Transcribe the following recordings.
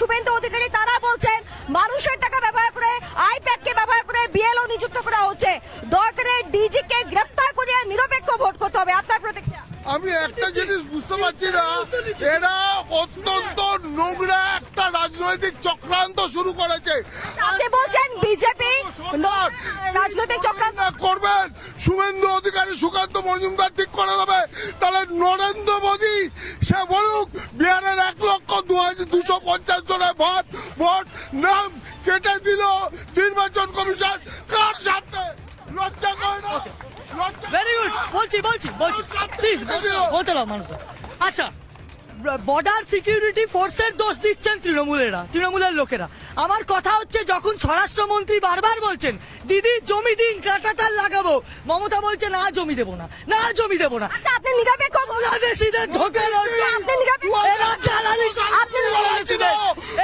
শুভেন্দু অধিকারী তারা বলছেন, মানুষের টাকা ব্যবহার করে আইপ্যাড কে ব্যবহার করে বিএলও নিযুক্ত করা হচ্ছে। দরকারে ডিজিকে গ্রেফতার করে নিরপেক্ষ ভোট করতে হবে। আপনার প্রতিক্রিয়া? আমি একটা জিনিস বুঝতে পারছি না। এর রাজনৈতিক চক্রান্ত শুরু করেছে। আপনি বলছেন বিজেপি রাজনৈতিক চক্রান্ত করবেন। শুভেন্দু অধিকারী সুকান্ত মজুমদার ঠিক করে দেবে। তাহলে নরেন্দ্র মোদী সে বলুক বিহারের এক লক্ষ দু হাজার দুশো পঞ্চাশ জনের ভোট ভোট নাম কেটে দিল নির্বাচন কমিশন। কার সাথে লজ্জা করে না? ভেরি গুড বলছি বলছি বলছি। প্লিজ বলতে দাও মানুষ আচ্ছা বর্ডার সিকিউরিটি ফোর্সের দোষ দিচ্ছেন তৃণমূলেরা তৃণমূলের লোকেরা। আমার কথা হচ্ছে যখন স্বরাষ্ট্রমন্ত্রী বারবার বলছেন দিদি জমি দিন কাটাতার লাগাবো। মমতা বলছে না জমি দেবো না না জমি দেবো না। আচ্ছা, আপনি বাংলাদেশিদের আপনি নিরপেক্ষ এরা জ্বালানি আপনি বাংলাদেশিদের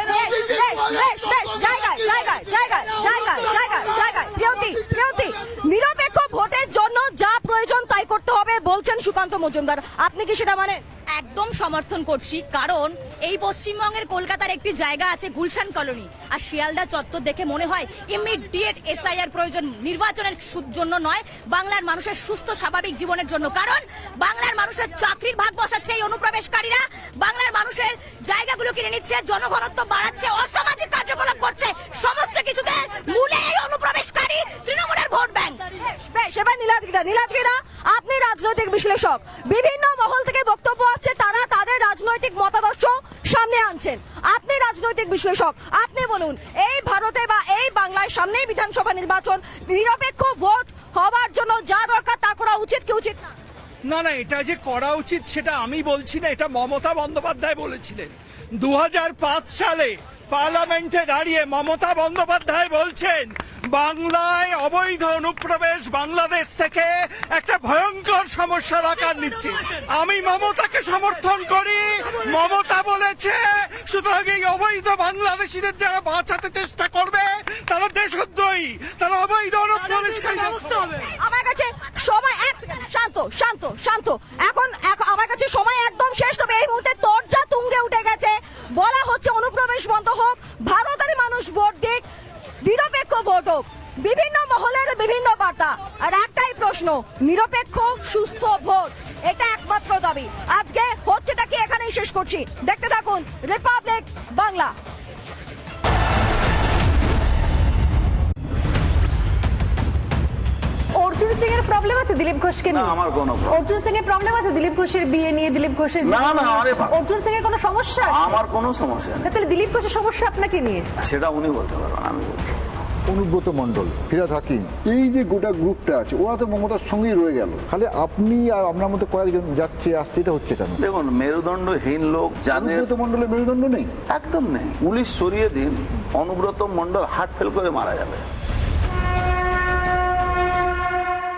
এরা বেশ, বেশ, বেশ, জায়গায় জায়গায় জায়গায় জায়গায় জায়গায় জায়গায়। প্রিয়তি প্রিয়তি নিরপেক্ষ ভোটের জন্য যা প্রয়োজন তাই করতে হবে বলছেন সুকান্ত মজুমদার। আপনি কি সেটা মানে একদম সমর্থন করছি, কারণ এই পশ্চিমবঙ্গের কলকাতার একটি জায়গা আছে গুলশান কলোনি। আর শিয়ালদা চত্বর দেখে মনে হয় ইমিডিয়েট এসআইআর প্রয়োজন, নির্বাচনের জন্য নয়, বাংলার মানুষের সুস্থ, স্বাভাবিক জীবনের জন্য। কারণ বাংলার মানুষের চাকরির ভাগ বসাচ্ছে এই অনুপ্রবেশকারীরা, বাংলার মানুষের জায়গাগুলো কিনে নিচ্ছে, জনঘনত্ব বাড়াচ্ছে, অসামাজিক কার্যকলাপ করছে, সমস্ত কিছুতে মূলে এই অনুপ্রবেশকারী তৃণমূলের ভোট ব্যাংক। এবার নীলাদ্রিদা নীলাদ্রিদা, আপনি রাজনৈতিক বিশ্লেষক, বিভিন্ন মহল থেকে বক্তব্য আসছে তারা তাদের রাজনৈতিক মতাদর্শ সামনে আনছেন আপনি রাজনৈতিক বিশ্লেষক, আপনি বলুন, এই ভারতে বা এই বাংলায় সামনেই বিধানসভা নির্বাচন, নিরপেক্ষ ভোট হওয়ার জন্য যা দরকার তা করা উচিত কি উচিত না? না না, এটা যে করা উচিত সেটা আমি বলছি না, এটা মমতা বন্দ্যোপাধ্যায় বলেছিলেন। দু হাজার পাঁচ সালে পার্লামেন্টে দাঁড়িয়ে মমতা বন্দ্যোপাধ্যায় বলছেন বাংলায় অবৈধ অনুপ্রবেশ বাংলাদেশ থেকে একটা ভয়ঙ্কর সমস্যার আকার নিচ্ছে। আমি মমতাকে সমর্থন করি। মমতা বলেছে, সুতরাং এই অবৈধ বাংলাদেশিদের যারা বাঁচাতে চেষ্টা করবে, তারা দেশদ্রোহী, তারা অবৈধ অনুপ্রবেশকারী। আমার কাছে সময় এক শান্ত শান্ত শান্ত। এখন আমার কাছে সময় একদম শেষ। তবে এই মুহূর্তে তরজা তুঙ্গে উঠে গেছে। বলা হচ্ছে অনুপ্রবেশ বন্ধ হোক। ভারতের মানুষ ভোট হোক বিভিন্ন মহলের বিভিন্ন বার্তা। আর একটাই প্রশ্ন নিরপেক্ষ সুস্থ ভোট এটা একমাত্র দাবি। আজকে হচ্ছেটা কি এখানেই শেষ করছি? দেখতে থাকুন রিপাবলিক বাংলা। অর্জুন সিং এর প্রবলেম আছে দিলীপ ঘোষকে নিয়ে? আমার কোনো অর্জুন সিং এর প্রবলেম আছে দিলীপ ঘোষের বিয়ে নিয়ে দিলীপ ঘোষের না, না, আরে অর্জুন সিং এর কোনো সমস্যা? আমার কোনো সমস্যা নেই। তাহলে দিলীপ ঘোষের সমস্যা আপনাকে নিয়ে? সেটা উনি বলতে পারবেন আমি বলছি। না। অনুব্রত মণ্ডল ফিরাদ হাকিম এই যে গোটা গ্রুপটা আছে ওরা তো মমতার সঙ্গেই রয়ে গেল। খালি আপনি আর আপনার মতো কয়েকজন যাচ্ছে আসছে এটা হচ্ছে কেন? দেখুন মেরুদণ্ডহীন লোক যাদের অনুব্রত মণ্ডলের মেরুদণ্ড নেই? একদম নেই। পুলিশ সরিয়ে দিন অনুব্রত মন্ডল হার্ট ফেল করে মারা যাবে।